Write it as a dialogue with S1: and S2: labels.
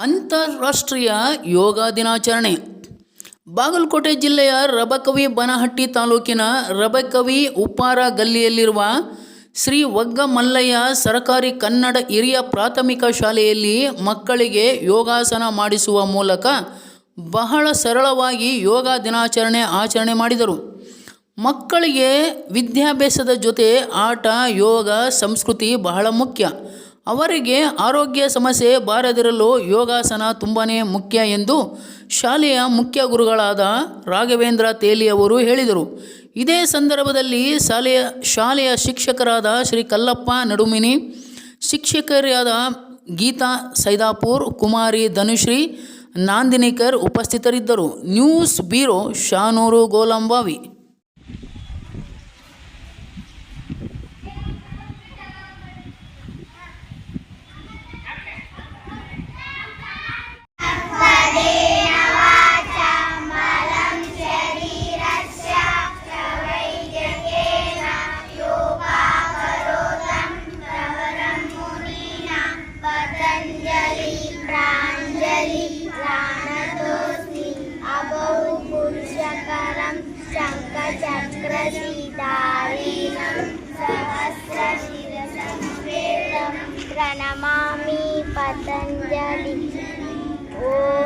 S1: ಅಂತಾರಾಷ್ಟ್ರೀಯ ಯೋಗ ದಿನಾಚರಣೆ. ಬಾಗಲಕೋಟೆ ಜಿಲ್ಲೆಯ ರಬಕವಿ ಬನಹಟ್ಟಿ ತಾಲೂಕಿನ ರಬಕವಿ ಉಪ್ಪಾರ ಗಲ್ಲಿಯಲ್ಲಿರುವ ಶ್ರೀ ಒಗ್ಗ ಮಲ್ಲಯ್ಯ ಸರಕಾರಿ ಕನ್ನಡ ಹಿರಿಯ ಪ್ರಾಥಮಿಕ ಶಾಲೆಯಲ್ಲಿ ಮಕ್ಕಳಿಗೆ ಯೋಗಾಸನ ಮಾಡಿಸುವ ಮೂಲಕ ಬಹಳ ಸರಳವಾಗಿ ಯೋಗ ದಿನಾಚರಣೆ ಆಚರಣೆ ಮಾಡಿದರು. ಮಕ್ಕಳಿಗೆ ವಿದ್ಯಾಭ್ಯಾಸದ ಜೊತೆ ಆಟ, ಯೋಗ, ಸಂಸ್ಕೃತಿ ಬಹಳ ಮುಖ್ಯ. ಅವರಿಗೆ ಆರೋಗ್ಯ ಸಮಸ್ಯೆ ಬಾರದಿರಲು ಯೋಗಾಸನ ತುಂಬಾ ಮುಖ್ಯ ಎಂದು ಶಾಲೆಯ ಮುಖ್ಯ ಗುರುಗಳಾದ ರಾಘವೇಂದ್ರ ತೇಲಿ ಅವರು ಹೇಳಿದರು. ಇದೇ ಸಂದರ್ಭದಲ್ಲಿ ಶಾಲೆಯ ಶಾಲೆಯ ಶಿಕ್ಷಕರಾದ ಶ್ರೀ ಕಲ್ಲಪ್ಪ ನಡುಮಿನಿ ಶಿಕ್ಷಕರಾದ ಗೀತಾ ಸೈದಾಪುರ್, ಕುಮಾರಿ ಧನುಶ್ರೀ, ನಾಂದಿನಿಕರ್ ಉಪಸ್ಥಿತರಿದ್ದರು. News bureau Shanuru Golambavi.
S2: pranatosmi apa hukum syakaram sangka cakra sitarinam sahasra pranamami patanjali oh.